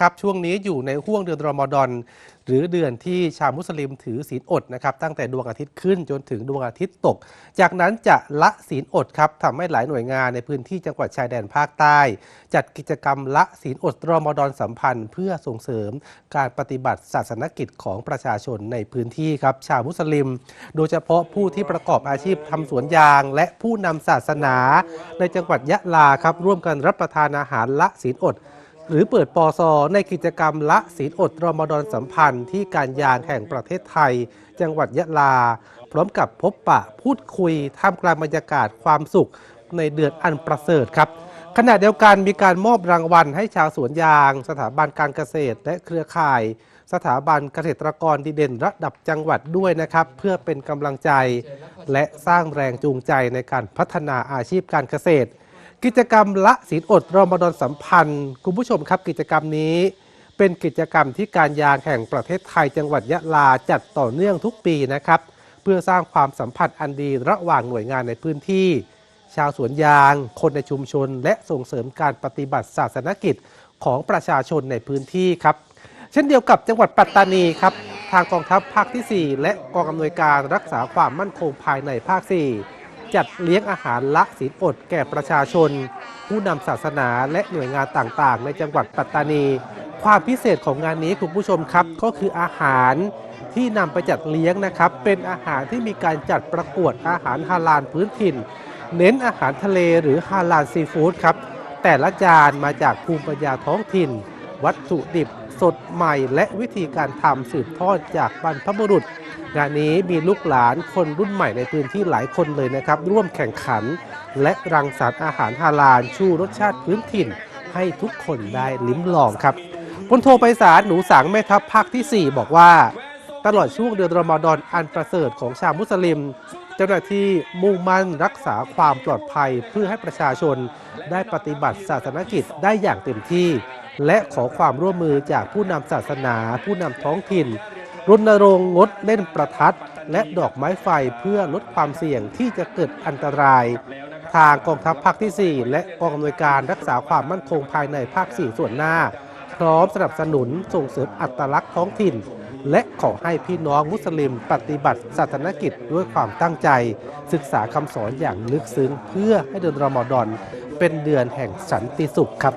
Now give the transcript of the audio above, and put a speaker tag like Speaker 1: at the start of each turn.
Speaker 1: ครับช่วงนี้อยู่ในห่วงเดือนรอมฎอนหรือเดือนที่ชาวมุสลิมถือศีลอดนะครับตั้งแต่ดวงอาทิตย์ขึ้นจนถึงดวงอาทิตย์ตก จากนั้นจะละศีลอดครับทำให้หลายหน่วยงานในพื้นที่จังหวัดชายแดนภาคใต้ จัดกิจกรรมละศีลอดรอมฎอนสัมพันธ์ เพื่อส่งเสริมการปฏิบัติศาสนกิจของประชาชนในพื้นที่ครับชาวมุสลิม โดยเฉพาะผู้ที่ประกอบอาชีพทำสวนยาง และผู้นำศาสนา ในจังหวัดยะลาครับร่วมกันรับประทานอาหารละศีลอด หรือเปิดปอซอในกิจกรรมละศีลอดรอมฎอนสัมพันธ์ที่การยางแห่งประเทศไทย จังหวัดยะลา พร้อมกับพบปะพูดคุยท่ามกลางบรรยากาศความสุขในเดือนอันประเสริฐครับขณะเดียวกันมีการมอบรางวัลให้ชาวสวนยาง สถาบันการเกษตร และเครือข่าย สถาบันเกษตรกรดีเด่นระดับจังหวัดด้วยนะครับ เพื่อเป็นกำลังใจ และสร้างแรงจูงใจในการพัฒนาอาชีพการเกษตร กิจกรรมละศีลอดรอมฎอนสัมพันธ์ คุณผู้ชมครับกิจกรรมนี้ เป็นกิจกรรมที่การยางแห่งประเทศไทยจังหวัดยะลาจัดต่อเนื่องทุกปีนะครับ เพื่อสร้างความสัมพันธ์อันดีระหว่างหน่วยงานในพื้นที่ ชาวสวนยาง คนในชุมชน และส่งเสริมการปฏิบัติศาสนกิจของประชาชนในพื้นที่ครับ เช่นเดียวกับจังหวัดปัตตานีครับทางกองทัพภาคที่ 4 และกองอำนวยการรักษาความมั่นคงภายในภาค 4 จัดเลี้ยงอาหารละศีลอดแก่ประชาชน ผู้นำศาสนาและหน่วยงานต่างๆ ในจังหวัดปัตตานี ความพิเศษของงานนี้คุณผู้ชมครับก็คืออาหารที่นำไปจัดเลี้ยงนะครับ เป็นอาหารที่มีการจัดประกวดอาหารฮาลาลพื้นถิ่น เน้นอาหารทะเลหรือฮาลาลซีฟู้ดครับแต่ละจานมาจากภูมิปัญญาท้องถิ่น วัตถุดิบสดใหม่ และวิธีการทำสืบทอดจากบรรพบุรุษ งานนี้มีลูกหลานคนรุ่นใหม่ในพื้นที่หลายคนเลยนะครับ ร่วมแข่งขัน และรังสรรค์อาหารฮาลาลชูรสชาติพื้นถิ่น ให้ทุกคนได้ลิ้มลองครับพลโทไปสารหนูสังแม่ทัพภาคที่ 4 บอกว่า ตลอดช่วงเดือนรอมฎอนอันประเสริฐของชาวมุสลิม เจ้าหน้าที่มุ่งมั่นรักษาความปลอดภัยเพื่อให้ประชาชนได้ปฏิบัติศาสนกิจได้อย่างเต็มที่ และขอความร่วมมือจากผู้นำศาสนา ผู้นำท้องถิ่น รณรงค์งดเล่นประทัด และดอกไม้ไฟเพื่อลดความเสี่ยงที่จะเกิดอันตราย ทางกองทัพภาคที่ 4 และกองอำนวยการรักษาความมั่นคงภายในภาค 4 ส่วนหน้า พร้อมสนับสนุนส่งเสริมอัตลักษณ์ท้องถิ่น และขอให้พี่น้องมุสลิมปฏิบัติศาสนกิจด้วยความตั้งใจ ศึกษาคำสอนอย่างลึกซึ้งเพื่อให้เดือนรอมฎอนเป็นเดือนแห่งสันติสุขครับ